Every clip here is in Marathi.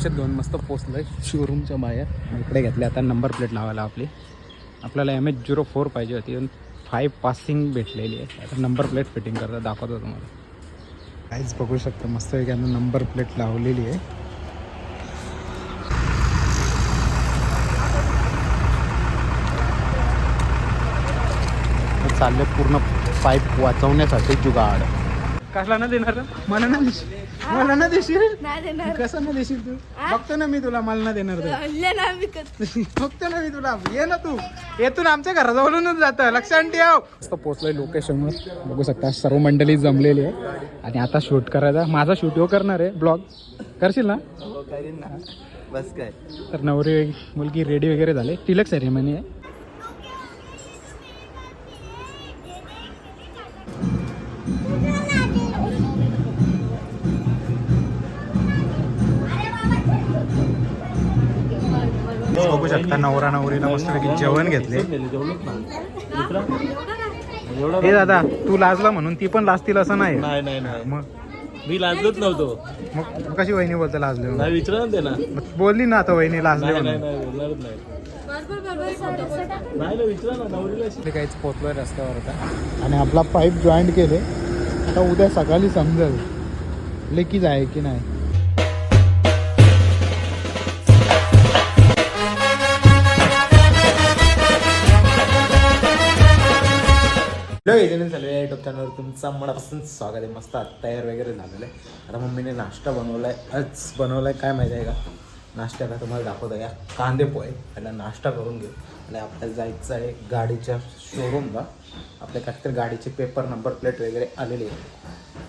औषध घेऊन मस्त आहे शोरूमच्या बाहेर. इकडे घेतले आता नंबर प्लेट लावायला आपली. आपल्याला एम एच झिरो फोर पाहिजे होती. पण फाईव्ह पासिंग भेटलेली आहे. आता नंबर प्लेट फिटिंग करता दाखवतो तुम्हाला. काहीच बघू शकतो मस्त एक नंबर प्लेट लावलेली आहे. चालले पूर्ण पाईप वाचवण्यासाठी जुगाड. कसला ना देणार? मला ना मला ना देशील? नाही देणार. कसं ना देशील तू? बघतो ना मी तुला मला ना देणार आणले ना विकत बघतो ना मी तुला. ये ना तू. येतून आमच्या घराजवळूनच जातं. लक्षात ठेव. मस्त पोचलोय लोकेशनवर बघू शकता सर्व मंडळी जमलेली आहे. आणि आता शूट करायचा माझा शूट हो करणार आहे ब्लॉग करशील ना? बस काय तर नवरी मुलगी रेडी वगैरे झाले. तिलक सेरेमनी आहे. नवरा नवरीला मस्तपैकी जेवण घेतले. हे दादा तू लाजला म्हणून ती पण लाजतील असं नाही. नाही नाही नाही. मग? मी लाजलोच नव्हतो. मग कशी वहिनी बोलते लाजले म्हणून? नाही विचारलं ते ना मग बोलली ना आता वहिनी लाजले नाही नाही म्हणून. नाही बोलणारच नाही. बरोबर बरोबर नाही ना विचारा ना नवरीला. ते काहीच पोचलोय रस्त्यावर आता. आणि आपला पाईप जॉईंट केले. आता उद्या सकाळी समजेल. लेकीच आहे की नाही? हॅलो युट्यूब चॅनलवर तुमचं मनापासून स्वागत आहे. मस्त तयार वगैरे झालेलं आहे. आता मम्मीने नाश्ता बनवला आहे आज बनवला आहे काय माहिती आहे का? नाश्त्याला तुम्हाला दाखवतो. या कांदे पोहे. त्याला नाश्ता करून घेऊ. आणि आपल्याला जायचं आहे गाडीच्या शोरूमला आपल्या काहीतरी गाडीचे पेपर नंबर प्लेट वगैरे आलेली आहे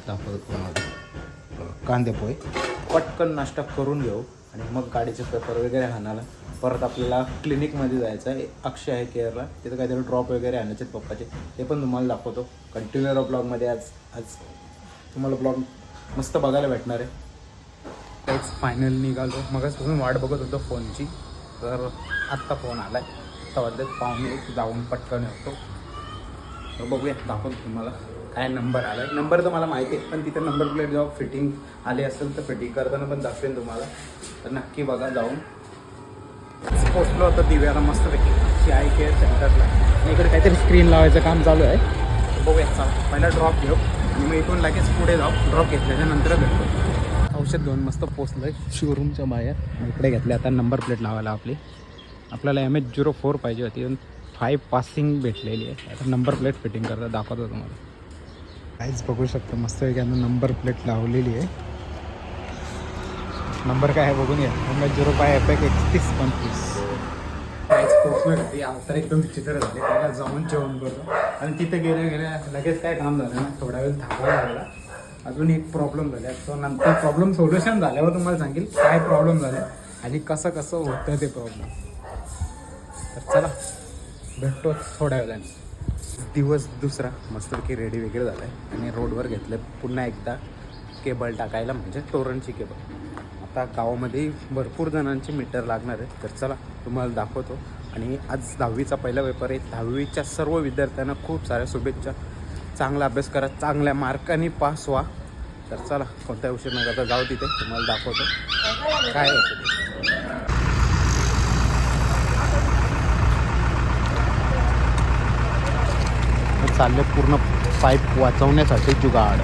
दाखवतो तुम्हाला. कांदे पोहे. पटकन नाश्ता करून घेऊ. आणि मग गाडीचे पेपर वगैरे आणायला परत आपल्याला क्लिनिकमध्ये जायचं आहे. अक्षय आहे केअरला. तिथं काहीतरी ड्रॉप वगैरे आणायचे पप्पाचे. ते पण तुम्हाला दाखवतो. कंटिन्युअर ब्लॉगमध्ये आज आज तुम्हाला ब्लॉग मस्त बघायला भेटणार आहे. काहीच फायनल निघालो. मगच वाट बघत होतो फोनची. तर आत्ता फोन आला आहे वाजलेत पाहुणे एक जाऊन पटकन होतो तर बघूया दाखवतो तुम्हाला काय नंबर आला आहे नंबर तर मला माहिती आहे पण तिथं नंबर प्लेट जेव्हा फिटिंग आली असेल तर फिटिंग करताना पण दाखवेन तुम्हाला. तर नक्की बघा जाऊन. पोचलो होतो दिव्याला मस्तपैकी. सी आय केअर सेंटरला. इकडे काहीतरी स्क्रीन लावायचं काम चालू आहे. बघूया चला. पहिला ड्रॉप घेऊ. आणि मग इथून लगेच पुढे जाऊ. ड्रॉप घेतल्याच्या नंतर भेटतो औषध घेऊन मस्त पोचलोय शोरूमच्या बाहेर. इकडे घेतले आता नंबर प्लेट लावायला आपली. आपल्याला एम एच झिरो फोर पाहिजे होती. पण फाईव्ह पासिंग भेटलेली आहे. आता नंबर प्लेट फिटिंग करता दाखवतो तुम्हाला. काहीच बघू शकतो. मस्त यांना नंबर प्लेट लावलेली आहे. नंबर काय आहे बघून या एम झिरो फाय एफ एक एकतीस पंचवीस. काहीच पोचलो होती आता एकदम विचित्र झाले. त्याला जाऊन जेवण करतो. आणि तिथे गेल्या गेल्या लगेच काय काम झालं ना थोडा वेळ थांबावा लागला. अजून एक प्रॉब्लेम झाला. सो नंतर प्रॉब्लेम सोल्युशन झाल्यावर तुम्हाला सांगेल काय प्रॉब्लेम झाला आणि कसं कसं होतं ते प्रॉब्लेम तर चला भेटतो थोड्या वेळाने. दिवस दुसरा. मस्तपैकी रेडी वगैरे झाला आहे आणि रोडवर घेतलं पुन्हा एकदा केबल टाकायला म्हणजे टोरणची केबल आता गावामध्ये भरपूर जणांचे मीटर लागणार आहेत तर चला तुम्हाला दाखवतो. आणि आज दहावीचा पहिला पेपर आहे. दहावीच्या सर्व विद्यार्थ्यांना खूप साऱ्या शुभेच्छा. चांगला अभ्यास करा चांगल्या मार्काने पास व्हा. तर चला कोणत्या उशीर न करता जाऊ तिथे. तुम्हाला दाखवतो. काय होतं चालले पूर्ण पाईप वाचवण्यासाठी जुगाड.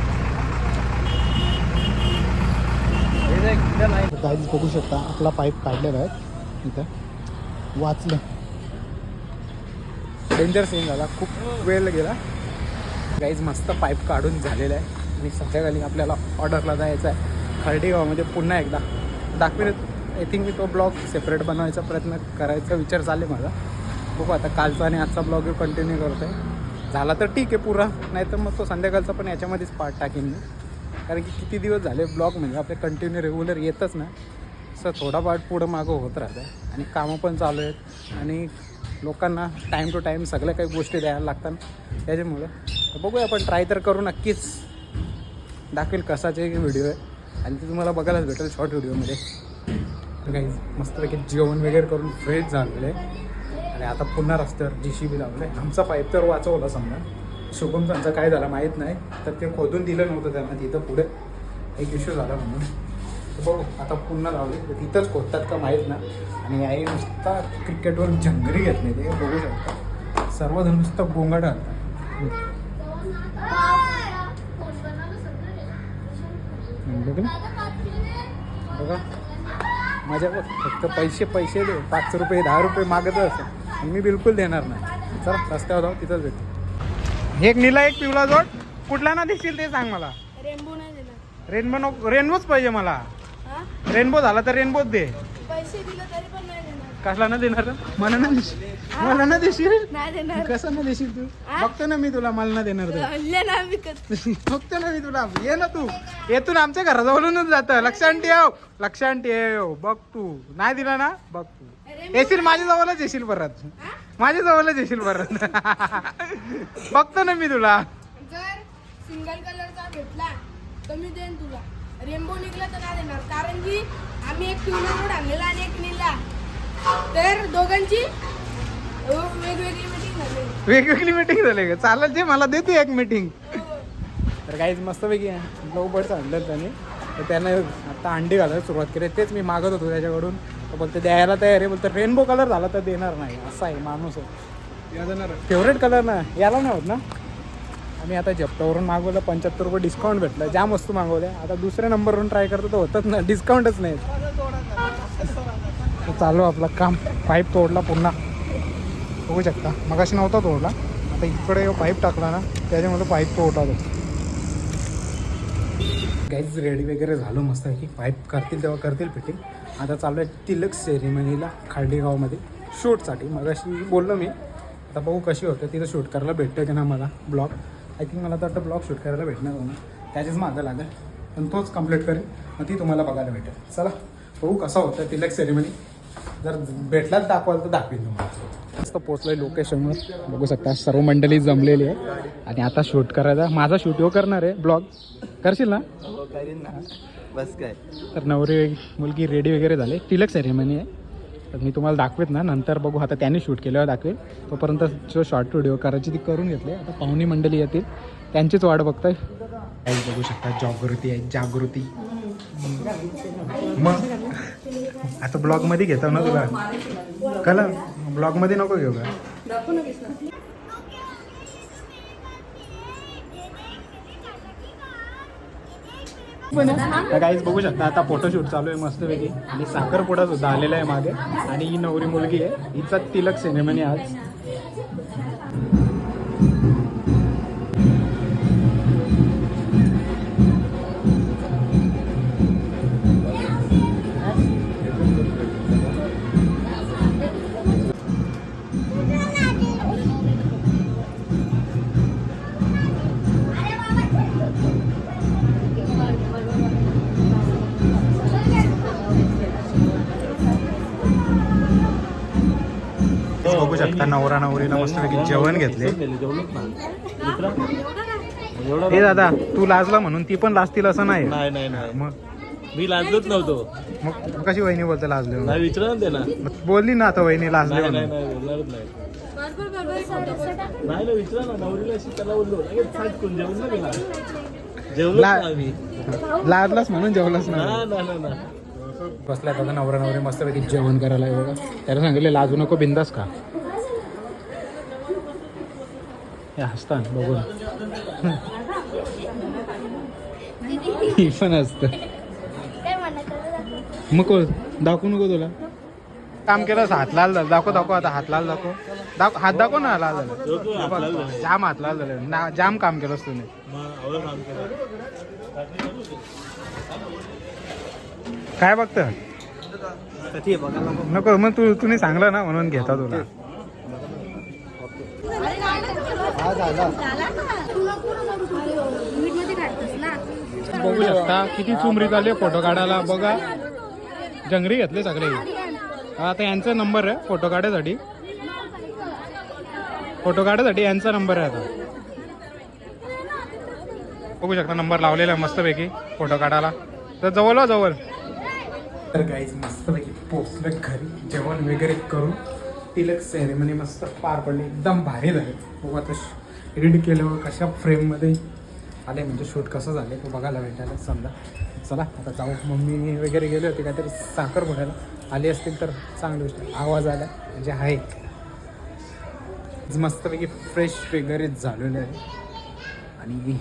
काहीच बघू शकता आपला पाईप काढलेला आहे. इथं. वाचलं. डेंजर सीन झाला. खूप वेळ गेला. गाईज मस्त पाईप काढून झालेला आहे. आणि संध्याकाळी आपल्याला ऑर्डरला जायचं आहे. खर्डेगावमध्ये पुन्हा एकदा. दाखवेल आय थिंक मी तो ब्लॉग सेपरेट बनवायचा प्रयत्न करायचा विचार झाले माझा. बघू आता कालचा आणि आजचा ब्लॉग कंटिन्यू करतो आहे झाला तर ठीक आहे पुरा. नाही तर मग तो संध्याकाळचा पण याच्यामध्येच पार्ट टाकेन मी. कारण की किती दिवस झाले ब्लॉग म्हणजे आपले कंटिन्यू रेग्युलर येतच ना. असं थोडा पार्ट पुढं मागं होत राहतं आणि कामं पण चालू आहेत. आणि लोकांना टाईम टू टाईम सगळ्या काही गोष्टी द्यायला लागतात. त्याच्यामुळं तर बघूया आपण ट्राय तर करू नक्कीच. दाखवेल कसाचे व्हिडिओ आहे. आणि ते तुम्हाला बघायलाच भेटेल शॉर्ट व्हिडिओमध्ये तर काही मस्तपैकी जेवण वगैरे करून फ्रेश झालेलं. आहे आणि आता पुन्हा रस्त्यावर जी सी बी लावलं आहे आमचा पाईप तर वाचवला समजा. शुभम त्यांचा काय झाला माहीत नाही तर ते खोदून दिलं नव्हतं त्यांना तिथं पुढे एक इश्यू झाला म्हणून. बघू आता पुन्हा लावले तर तिथंच खोदतात का माहीत ना आणि आई नुसता क्रिकेटवर जंगरी घेतली ते बघू शकता. सर्वजण नुसतं गोंगाट घालतात बघा. माझ्या फक्त पैसे पैसे दे. पाच रुपये दहा रुपये मागत असं. मी बिलकुल देणार नाही. चला रस्त्यावर जाऊ तिथंच देतो एक निला एक पिवला जोड. कुठला ना देशील ते सांग मला. रेनबो नाही देणार. रेनबो नको रेनबोच पाहिजे मला. हा? रेनबो झाला तर रेनबोच दे. पैसे दिले तरी पण नाही देणार. कसला ना देणार? मला ना देशील मला ना देशील? नाही देणार. कसं ना देशील तू? बघतो ना मी तुला मला ना देणार तू. हल्ले ना विकत बघतो ना मी तुला. ये ना तू. येतून आमच्या घराजवळूनच जात. लक्षात ठेव लक्षात ठेव बघ तू. नाही दिला ना? बघ तू. येशील माझ्या जवळच येशील परत. माझ्या जवळच येशील परत. बघतो ना मी तुला. जर सिंगल कलरचा भेटला तर मी देईन तुला. रेनबो निघला तर नाही देणार कारण की आम्ही एक पिवळा रोड आणलेला आणि एक निळा तर दोघांची वेगवेगळी मीटिंग झाली. वेगवेगळी मीटिंग झाली का? चालेल जे मला देते एक मीटिंग तर काहीच मस्तपैकी लव बर्ड्स आणलं त्याने. तर त्यानं आता अंडी घालायला सुरुवात केली. तेच मी मागत होतो त्याच्याकडून. तर बोलते द्यायला तयार आहे. बोलतं रेनबो कलर झाला तर देणार नाही. असा आहे माणूस आहे. फेवरेट कलर ना? याला नाही होत ना? आम्ही आता जप्तावरून मागवलं पंच्याहत्तर रुपये डिस्काउंट भेटलं. जाम वस्तू मागवल्या आता दुसऱ्या नंबरवरून ट्राय करतो तर होतच ना. डिस्काउंटच नाही. चालू आपलं काम. पाईप तोडला पुन्हा. बघू शकता. मगाशी नव्हता तोडला. आता इकडे पाईप टाकला ना त्याच्यामध्ये पाईप तोडला तो. काहीच रेडी वगैरे झालो मस्त की पाईप करतील तेव्हा करतील फिटिंग आता चालू आहे तिलक सेरेमनीला खार्डेगावमध्ये शूटसाठी. मग अशी बोललो मी. आता बघू कशी होतं तिथं शूट करायला भेटतं की ना मला ब्लॉग. आय थिंक मला तर वाटतं ब्लॉग शूट करायला भेटणार होणार त्याच्याच मागं लागेल. पण तोच कंप्लीट करेल मग ती तुम्हाला बघायला भेटेल. चला बघू कसा होतं तिलक सेरेमनी. जर भेटलाच दाखवाल तर दाखवेल तुम्हाला. मस्त पोचलोय लोकेशनवर बघू शकता सर्व मंडळी जमलेली आहे. आणि आता शूट करायचा माझा शूट हो करणार आहे ब्लॉग. करशील ना? बस काय. तर नवरी मुलगी रेडी वगैरे झाले. तिलक सेरेमनी आहे. तर मी तुम्हाला दाखवेत ना. नंतर बघू. आता त्यांनी शूट केल्यावर दाखवेल. तोपर्यंत जो शॉर्ट व्हिडिओ करायची ती करून घेतली आता पाहुणी मंडळी येतील. त्यांचीच वाट बघताय. काही बघू शकता. जागृती आहे. जागृती. मग आता ब्लॉगमध्ये घेतो ना तुला? कला ब्लॉगमध्ये नको घेऊ का? काहीच बघू शकता आता फोटोशूट चालू आहे मस्तपैकी. आणि साखरपुडा सुद्धा आलेला आहे मागे. आणि ही नवरी मुलगी आहे. हिचा तिलक सेरेमनी आज. शकता नवरा नवरीला मस्तपैकी जेवण घेतले. हे दादा तू लाजला म्हणून ती पण लाजतील असं नाही. नाही नाही नाही. मग? मी लाजलोच नव्हतो. मग कशी वहिनी बोलते लाजले म्हणून? नाही विचारा ना त्याला मग बोलली ना आता वहिनी लाजले नाही नाही म्हणून नाही बोलणारच नाही. बरोबर बरोबर खोटं नाही ना विचारा ना नवरीला अशी त्याला बोललो. लगेच फाटकून जेवण ना गेला जेवलो ला- आम्ही. लाजलास म्हणून जेवलास ना? ना ना ना ना बसलाय दादा नवरा नवरी मस्तपैकी जेवण करायला आहे बघा. त्याला सांगितले लाजू नको बिंदास का हे हसता बघून. ही पण असत. मग कोण? दाखवू नको तुला. काम केलं हात लाल झालं. दाखव दाखव आता हात लाल दाखव. दाखव हात दाखव ना लाल झालं. जाम हात लाल झालं. ना- जाम काम केलंस तुम्ही. काय बघत? नको मग तू तुम्ही सांगलं ना म्हणून घेता तुला. बघू शकता किती चुमरी चालली फोटो काढायला. बघा. जंगरी घेतले सगळे. आता यांचा नंबर आहे फोटो काढायसाठी. फोटो काढायसाठी यांचा नंबर आहे आता. बघू शकता नंबर लावलेला आहे मस्तपैकी फोटो काढायला. तर जवळ वा जवळ. तर काहीच मस्तपैकी पोचलं घरी. जेवण वगैरे करून तिलक सेरेमनी मस्त पार पडली. एकदम भारी झाली. बघू आता एडिट केल्यावर कशा फ्रेममध्ये आले? म्हणजे शूट कसं झाले? तो बघायला भेटायला समजा. चला आता जाऊ. मम्मी वगैरे गेले होते काहीतरी साखर भरायला आली असतील तर चांगली गोष्ट. आवाज आला. म्हणजे आहे मस्तपैकी फ्रेश वगैरे झालेलं आहे. आणि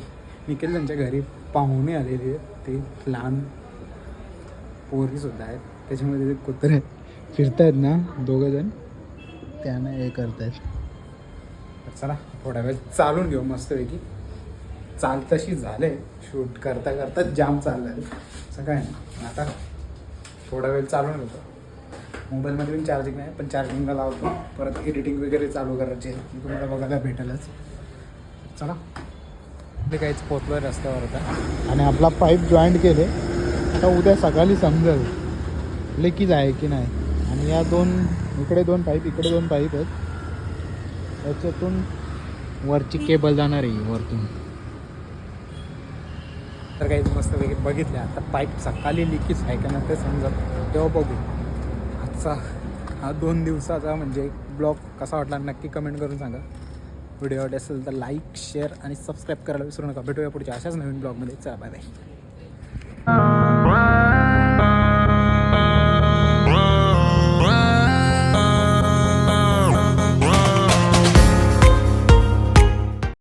निखिल त्यांच्या घरी पाहुणे आलेले आहेत. ते लहान पोरीसुद्धा आहेत. त्याच्यामध्ये ते कुत्रे फिरत आहेत ना दोघं जण त्यांना हे करतायत. तर चला थोडा वेळ चालून घेऊ मस्तपैकी. चाल तशी झाले शूट करता करता जाम चाललं आहे असं काय नाही. आता थोडा वेळ चालून घेतो. मोबाईलमध्ये पण चार्जिंग नाही पण चार्जिंगला लावतो. परत एडिटिंग वगैरे चालू करायची आहे. तुम्हाला बघायला भेटेलच. चला. ते काहीच पोचलो रस्त्यावर होता आणि आपला पाईप जॉईंट केले. आता उद्या सकाळी समजेल. लेकीज आहे की नाही. आणि या दोन इकडे दोन पाईप इकडे दोन पाईप आहेत. त्याच्यातून वरची केबल जाणार आहे वरतून. तर काही मस्त वगैरे बघितले. आता पाईप सकाळी लिकेज आहे का ना ते समजा तेव्हा बघू. आजचा हा दोन दिवसाचा म्हणजे ब्लॉग कसा वाटला नक्की कमेंट करून सांगा. व्हिडिओ आवडले असेल तर लाईक शेअर आणि सबस्क्राईब करायला विसरू नका. भेटूया पुढच्या अशाच नवीन ब्लॉगमध्ये. चला बाय बाय